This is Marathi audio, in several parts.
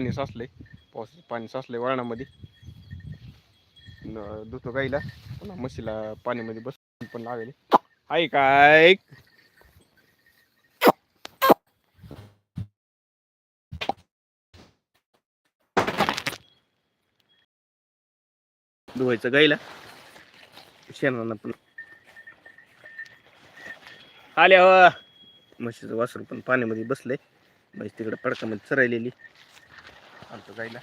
पाणी साचलंय. पाऊस पाणी साचलंय वळणामध्ये दुसरं धुतो गाईला पुन्हा म्हशीला पाण्यामध्ये बस पण लागेल आहे काय? धुवायचं गाईला. शेणानं पण. आल्या हो. म्हशीचं वासरू पण पाण्यामध्ये बसलंय. म्हशी तिकडे पडकामध्ये चरायलेली. आमचं गाईला.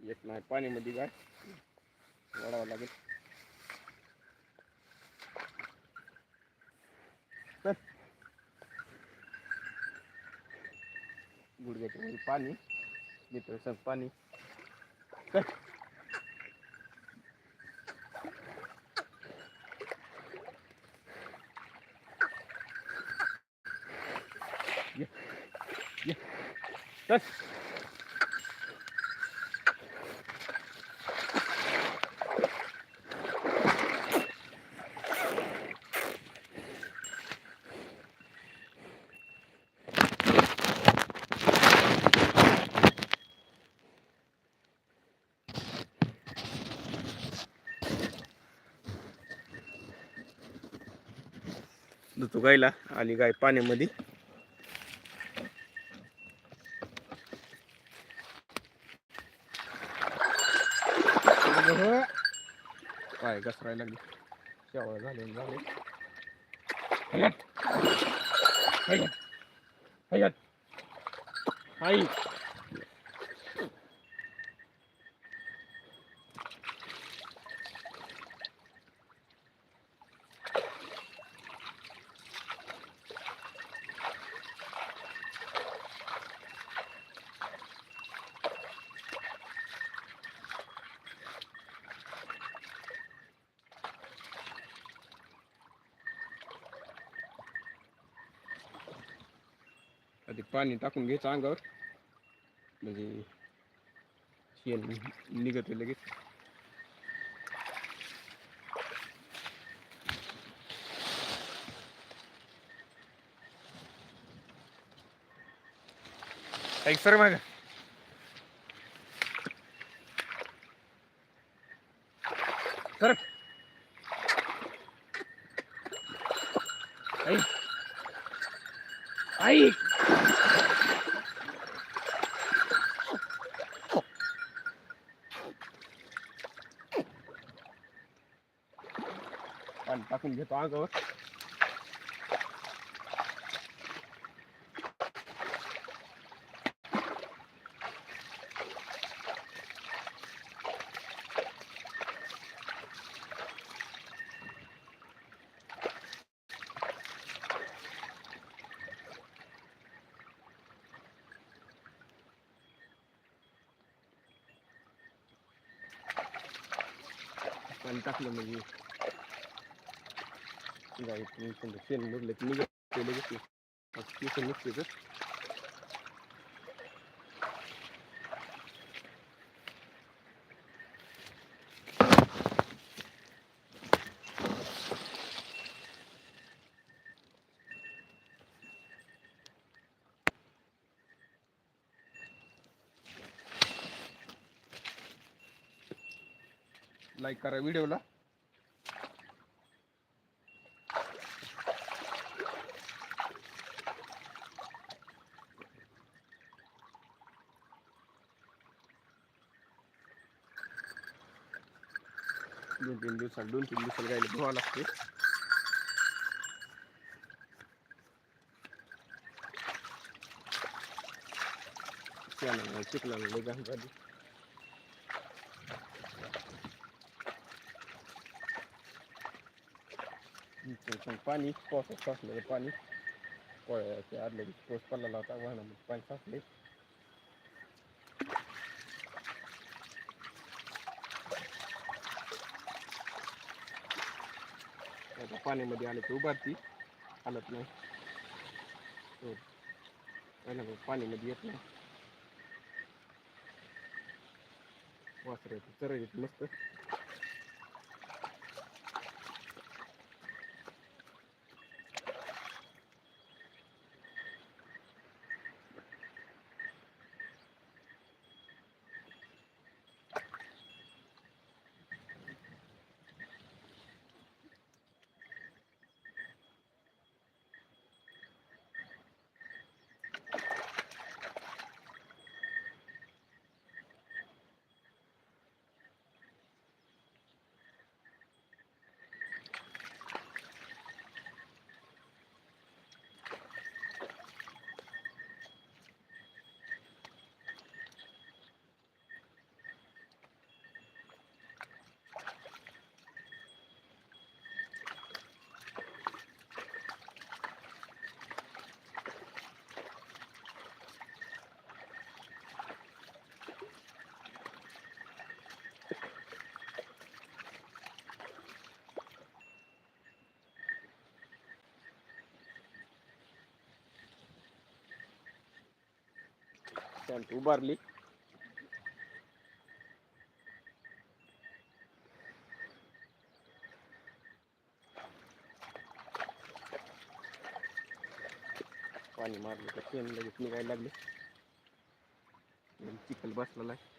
येत नाही पाण्यामध्ये काय वाढावं लागेल. गुडघ्याच्या पाणी मित्र सर पाणी. चल. धुतो गायला आली गाय पाण्यामध्ये. काय घसरायला लागली. शेवळ झाले झाले. हयात. हयात पाणी टाकून घ्यायचं अंगावर. म्हणजे शेण निघत लगेच. ऐक सर माझ्या पाणी टाकून घेतो अंगावर पाणी टाकलं म्हणजे गाई पण समजा शेण निघलं की निघत ते लगेच नाही. आता तर लाईक करा व्हिडिओला दोन तीन दिवसात दोन तीन दिवसाला गायला धुवा लागते चिकला लय घाण झाली इथं पण पाणी पावसात साचलेलं पाणी पोळ्याच्या आदल्या दिवशी पाऊस पडलेला होता वाहनामध्ये पाणी साचले पाण्यामध्ये आलं तर उभारती. हालत नाही. हो. पहिला पाण्यामध्ये येत नाही. वासर चर येत मस्त. चालत उभारली. पाणी मारलं तर पेन लगेच निघायला लागले. चिखल बसलेला आहे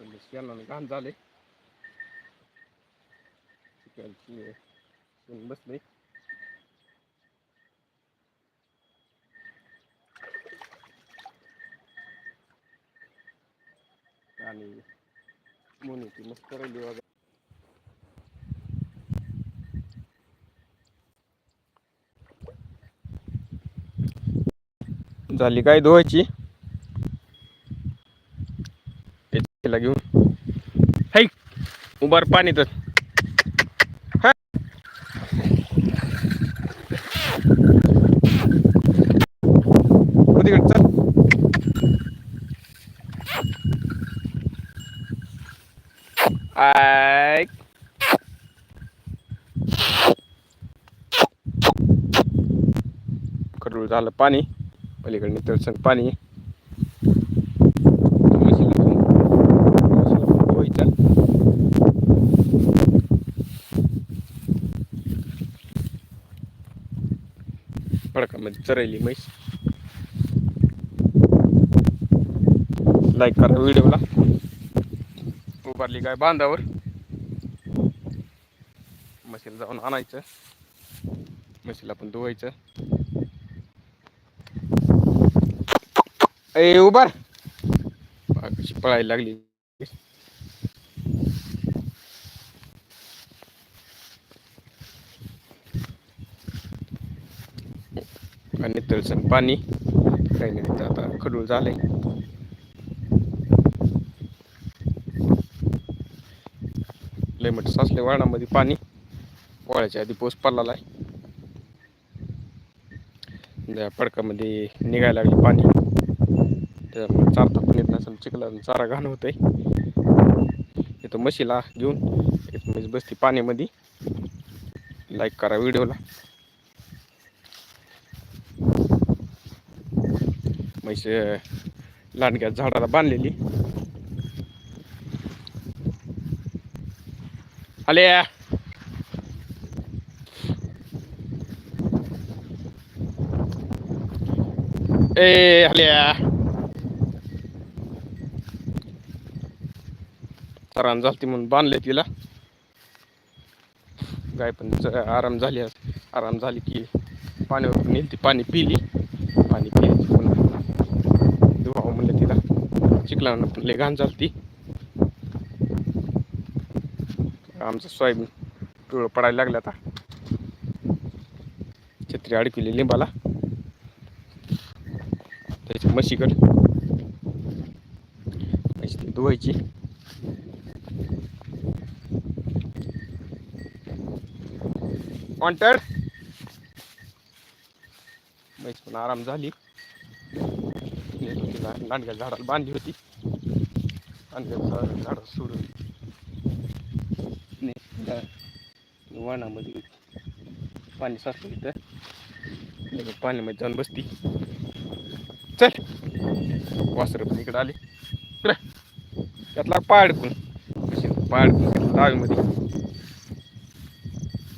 शेणानं घाण झाले. चिकनची शेण बसले. आणि मोनीची मस्त राहिली वगैरे झाली काय धुवायची? तिला घेऊन. हाय उभार पाणी तर. हा. हो तिकडं, चल. आय. कडूळ झालं पाणी. पलीकडे नितळसंग पाणी आहे. म्हशीला घेऊन- म्हशीला धुवायचं. फडकामध्ये चरायली म्हैस. लाईक करा व्हिडिओला. उभारली काय बांधावर. म्हशीला जाऊन आणायचं. म्हशीला पण धुवायचं. ए उभार. पळायला लागली. आणि तळसण पाणी. काही नाही तर आता खडूळ झाले लय मोठं साचले वाळणामध्ये पाणी. वाळ्याच्या आधी पोस पडलेला आहे. पडकामध्ये निघायला लागले पाणी. त्यामुळे चारता पण येत नसेल चिखला चारा घाण होतंय. इथं म्हशीला घेऊन एक बसती पाण्यामध्ये. लाईक करा व्हिडिओला. म्हणजे लांडग्या झाडाला बांधलेली. आले. ए हल्या तरान झालती म्हणून बांधले तिला. गाय पण आराम झाली आराम झाली की पाण्यावर नेली ती पाणी पिली. पाणी पिली. चिखलानं पण लय घाण झाली आमचं सोयाबीन पिवळं पडायला लागलं आता. छत्री अडकली लिंबाला. त्याची म्हशीकड ती धुवायची. वॉन्टेड म्हैस पण आराम झाली. नांडग्या झाडाला बांधली होती. आणि झाड सोडून वाणामध्ये पाणी साचलं इथं. पाण्यामध्ये जाऊन बसती चल. वासर पण इकडे आले. इकडे त्यातला पाडकून पाडकून कशी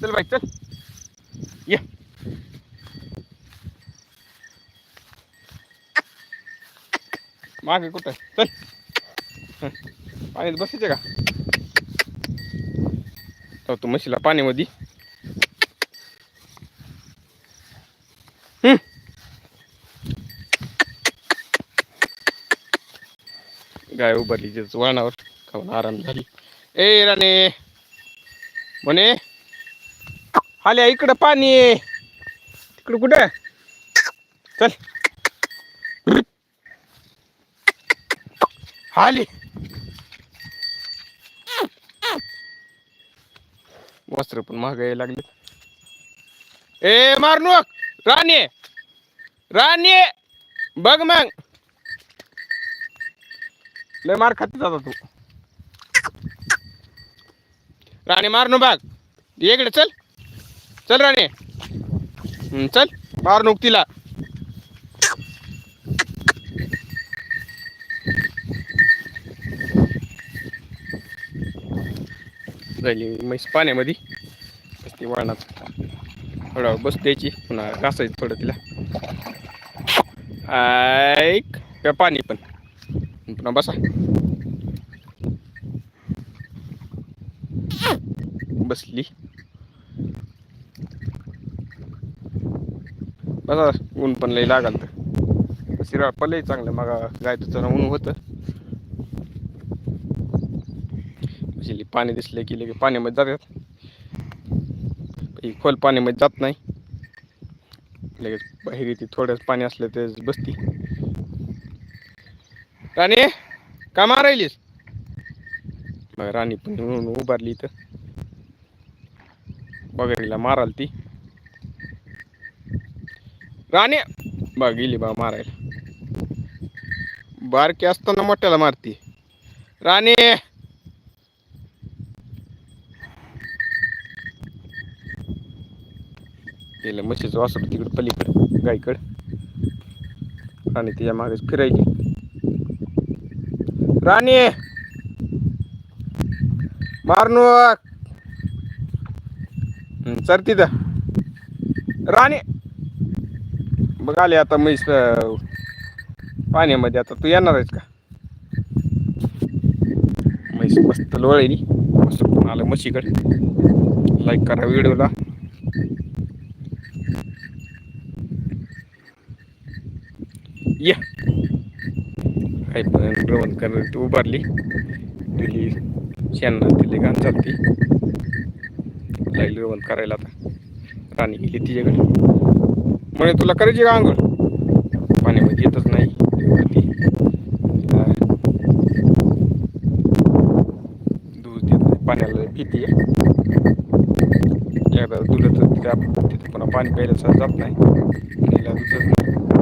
चल बाई चल ये मागे कुठं? चल. पाण्यात बसायचे का? तू म्हशीला पाण्यामध्ये. गाय उभारली तिथं वाणावर खाऊन आराम झाली. ए राणे. म्हणे हाल्या इकडं पाणी. तिकडं कुठं? चल. आली. वस्त्र पण महागायला लागले. ए मारनूक राणे राणे बघ मग. लय मार खाते जाता तू. राणे मारनू बघ इकडे चल. चल राणे. चल. मारनूक तिला. झाली म्हैस पाण्यामध्ये. बसते वळणात. थोडा बस द्यायची. पुन्हा घासायची थोडं तिला. ऐक प्या पाणी पण. पुन्हा बसा. बसली. बसा ऊन पण लई लागाल तर शिराळ पडलंय चांगलं मग गाय तुझं ऊन होतं. म्हणजे पाणी दिसलं की लगे पाण्यामध्ये जातात. ही खोल पाण्यामध्ये जात नाही. लगेच बाहेर येते थोडंच पाणी असलं ते बसती. राणी का मारायलीस? मग राणी पण म्हणून उभारली इथं. बघायला माराल ती. राणी बघ गेली बा मारायला. बारकी असताना मोठ्याला मारती. राणी! गेलं म्हशीचं वासर तिकडं पलीकडे गायकड आणि तिच्या मागेच फिरायची. राणी! मारणू सर तिथं. राणी! बघ आले आता म्हैस पाण्यामध्ये. आता तू येणार आहेस का? म्हैस मस्त लोळेली. मस्त आलं म्हशीकडे. लाईक करा व्हिडिओला. या. काही पण रवण करत उभारली. दिली शेणात दिली घाण चालती लागली रवण करायला आता. राणी गेली तिच्याकडे. म्हणे तुला करायची का आंघोळ? पाण्यामध्ये येतच नाही. दूध देत नाही पाण्याला भीती आहे. एकदा दुधत तिथं पुन्हा पाणी प्यायला जात नाही. तिला दुधच नाही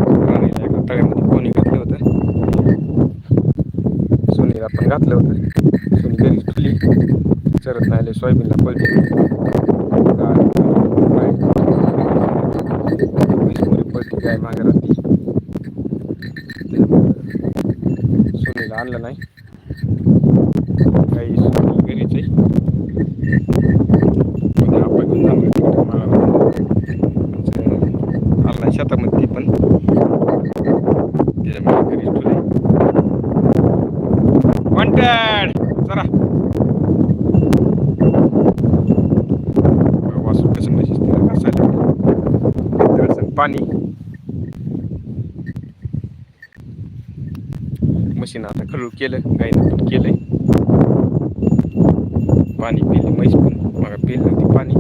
राणीला एका तळ्यामध्ये कोणी घातलं होतं सोनीला पण घातलं होतं सोनी घरीच ठुली चरत नाही आले सोयाबीनला पळते गाय म्हैसमध्ये पळते गाय मागे राहते सोनीला आणलं नाही काही सोनी घरीच आहे पुन्हा आपण घेऊन जाणार तिकडे माळावर. आमचं आला नाही शेतामध्ये ती पण पाणी म्हशीनं आता खळू केलं गाईनं पण केलंय. पाणी पिली म्हैस पण. मग पिली नव्हती पाणी.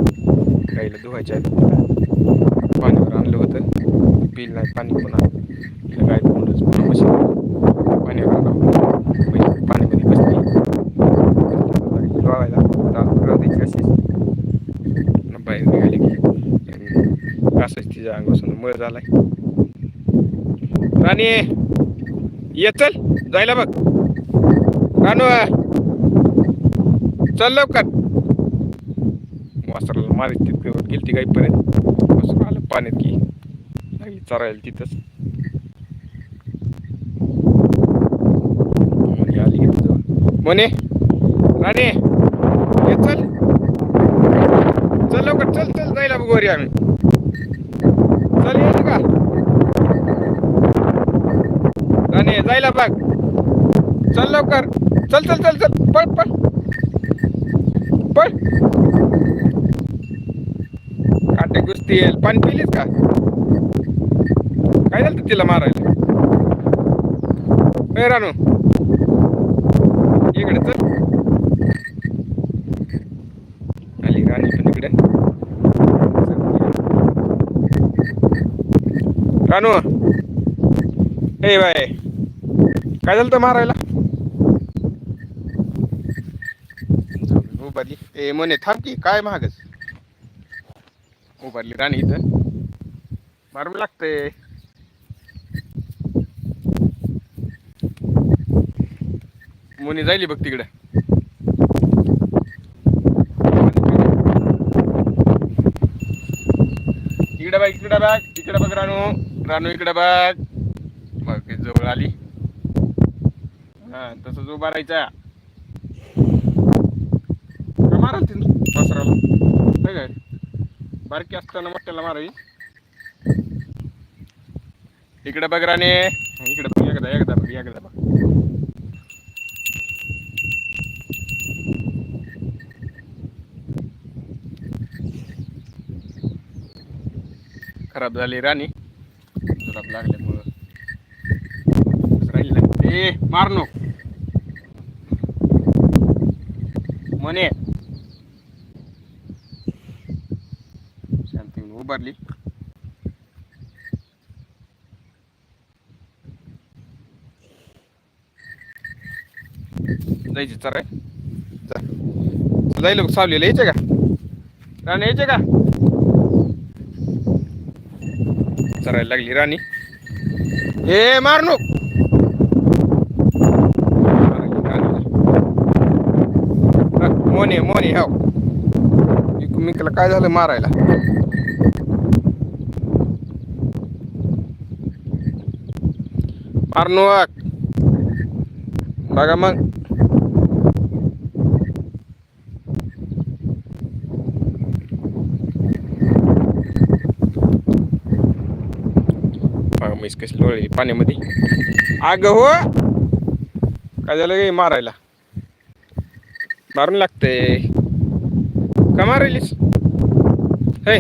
गाईला धुवायच्या आधी पाणीवर आणलं होतं. पिल नाही पाणी पुन्हा तिला गाय धुवूनच पुन्हा म्हशी. पाण्यावर आणावं म्हैस पाण्यामध्ये बसली. लागली लोळायला द्यायची अशीच. बाहेर निघाली. की कासाच तिच्या अंगापासून मळ झालाय. आणि ये चल. जायला बघ. रानू चल लवकर. वासराला मारित तितकं गेलती गाईपर्यंत वासरू आलं पाण्यात की. नाही चरायला तिथंच. आली की म्हणे राणे ये चल. चल लवकर चल चल जायला बघ वरी आम्ही. चल येईल का? राणे जायला बघ. चल लवकर. चल चल चल चल. पळ पळ. पळ. काटे कुस्ती येईल. पाणी पिलीस का? काय झालं तिला मारायला? हे रानू. इकडे चल. आली राणी पण इकडे. रानू. ए बाय काय झालं तर मारायला? उभारली. ए म्हणे थांब की काय महागच उभारली राणी इथं. मारून लागतंय. मुनी जायली बघ तिकडं. इकडे बघ इकडे बघ इकडे बघ राणू. राणू इकडे बघ. बघ जवळ आली. हा तसंच उभा राहायचा. माराल ती वासराला नाही काय? बारकी असताना मोठ्याला मारावी. इकडे बघ राणे. इकडे बघ एकदा एकदा बघ एकदा बघ. खराब झाली राणी. खराब लागल्यामुळं. राहिली नाही. ए मार म्हणे शांती जायची चराय जा सावलीला यायचे का? राणी यायचे का? चरायला लागली राणी. हे मारणू नको मोने मोने हो. मी काय झालं मारायला? मारनोक बघा मग बघा म्हैस कशी लोळली पाण्यामध्ये आग हो काय झालं गे मारायला मारून लागते का मारायलीस हे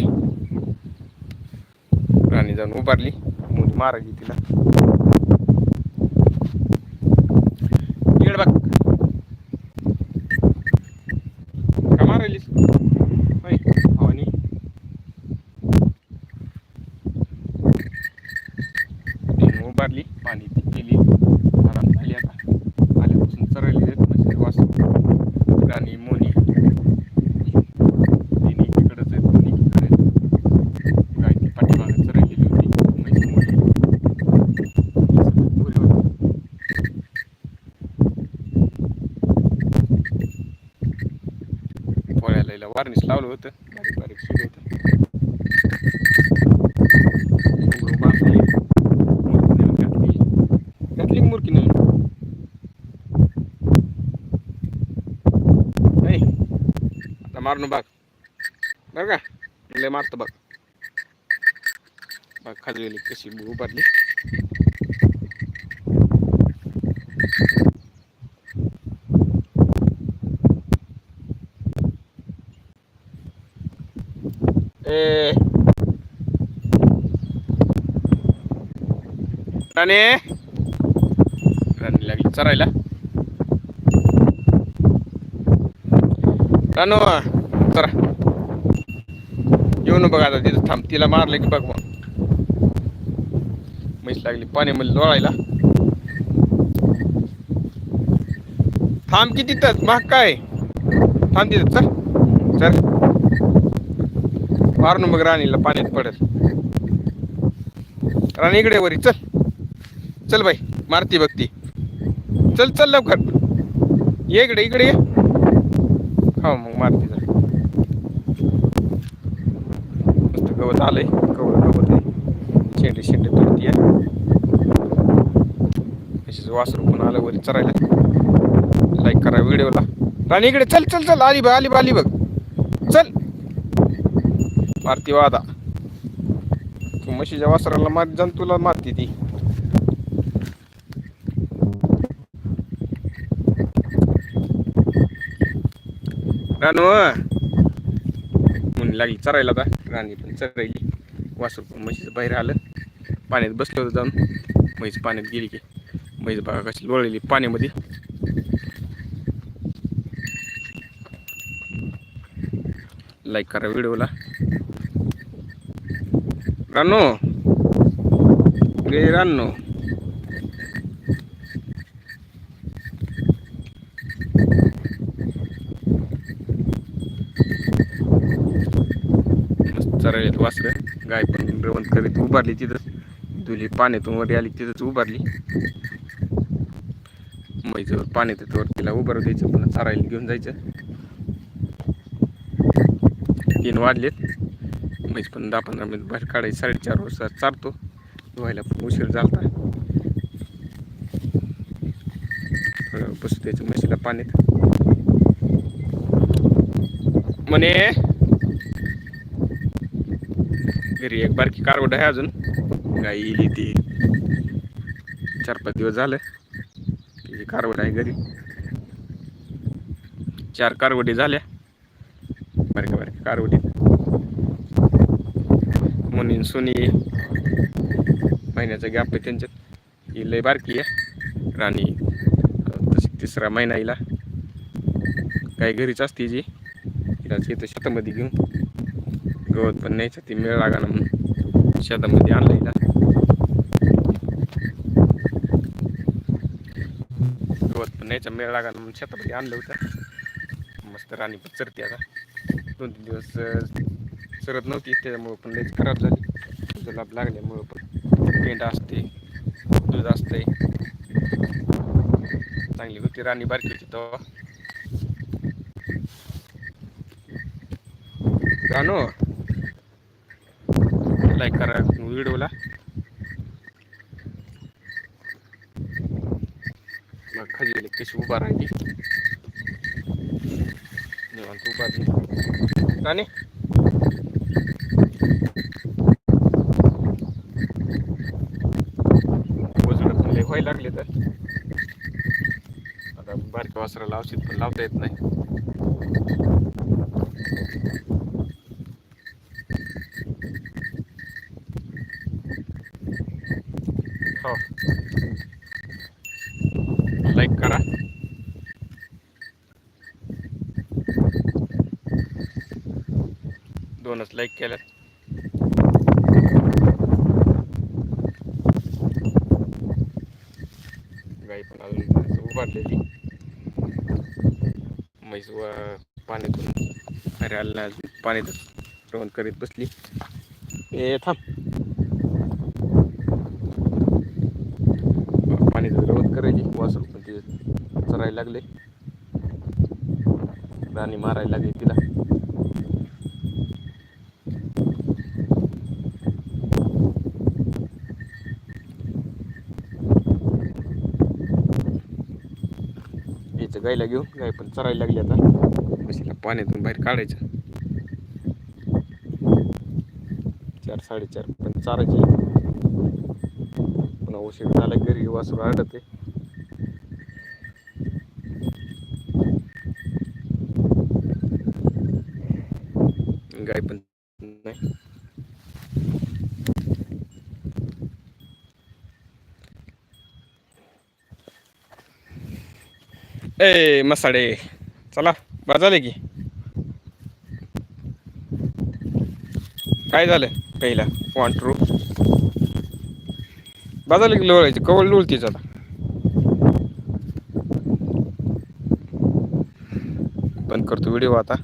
राणी जाऊन उभारली मुली मारायली तिला इकडे बघ का मारायलीस होय आणि तिने उभारली पाणी ती केली आराम झाली आता आल्यापासून चरळली जात म्हणजे वास राणी मोनी तिने एकीकडंच आहेत कोणी एकीकडे गाय ती पाठीमागे चरळलेली होती म्हैस मोनी घरी होती. पोळ्याला हिला वार्निश लावलं होतं. बारीक बारीक सुरू होतं उघडून घातली घातली मूर्ती आता बघ बरं का? लय बघ खाली कशी उभारली. राणे. राणी लागली चरायला. रानू चरा. येऊन बघा बघ आता तिथं थांब तिला मारलं की बघ मग. म्हैस लागली पाण्यामध्ये लोळायला थांब की तिथंच मग काय? थांब तिथं चल. चल. मारून मग राणीला पाण्यात पडेल. राणी इकडे वरी चल. चल बाई मारती बघती. चल चल लवकर. ये इकडे इकडे ये. हो मग मारती जा. मस्त गवत आलंय. गवत गवत आहे. शेंडे शेंडे तोडती आहे. तसेच वासरू पण आलं वरी चरायला. लाईक करा व्हिडिओला. राणी इकडे चल चल चल. आली बघ आली बघ आली बघ. मारती वादा तू म्हशीच्या वासराला मार जंतूला मारती ती राणू म्हणून लागली चरायला आता. राणी पण चरायली. वासर पण म्हशीचं बाहेर आलं. पाण्यात बसलं होतं जाऊन. म्हैस पाण्यात गेली की. म्हैस बघा कशी लोळलेली पाण्यामध्ये. लाईक करा व्हिडिओला. रानो गे रानो मस्त चरायला वासरं गाय पण रवंत करीत उभारली तिथं दुली पाण्यातून वर आली तिथंच उभारली मैजवर पाण्यात येतं वर तिला उभारू द्यायचं पुन्हा चरायला घेऊन जायचं तीन वाढलेत म्हैस पण दहा पंधरा मिनिट बाहेर काढायची साडेचार वाजता चारतो धुवायला पण उशीर झालता. थोडं बसू द्यायचं म्हशीला पाण्यात. म्हणे घरी एक बारकी कारवड आहे अजून. गाई ती चार पाच दिवस झालं. तिची कारवड आहे घरी. चार कारवडी झाल्या. बारक्या बारक्या कारवडीत मुनी सोनी महिन्याचा गॅप आहे त्यांच्यात. ही लय बारकी आहे. राणी तशी तिसरा महिना हिला. काही घरीच असते जी. हिला येतं शेतामध्ये घेऊन गवत पण न्यायचं ती मेळ लागा म्हणून शेतामध्ये आणलं हिला. गवत पण न्यायचा मेळ लागा म्हणून शेतामध्ये आणलं होतं. मस्त राणी पण चरते आता. दोन तीन दिवस सरत नव्हती त्याच्यामुळं पण लईच खराब झाली. जुलाब लागल्यामुळं पण पेंड असते दूध असते. चांगली होती राणी बारकी होती तेव्हा. रानो लाईक करा व्हिडिओला. मग खाली कशी उभा राहिली. निवांत उभारली राणी वजन पण लय व्हायला लागले तर. आता बारक्या वासराला औषध पण लावता येत नाही. हो. लाईक करा. दोनच लाईक केल्यात. गाई पण उभारलेली. म्हैस व पाण्यातून अरे आलं नाही अजून करीत बसली. ए थांब. पाण्याचं रवण करायची. वासरू पण ते चरायला लागले. राणी मारायला लागली तिला यायचं गायला घेऊन गाय पण चरायला लागली आता. म्हशीला पाण्यातून बाहेर काढायचं. चार साडेचार पण चारायची. पुन्हा उशीर झाला घरी वासरू आडत गाय पण नाही. ए मसाडे. चला बाजाले की. काय झालं? पहिला वन ट्रू बाजारला की लोळायची? कवळ लोळती चला बंद करतो व्हिडिओ आता.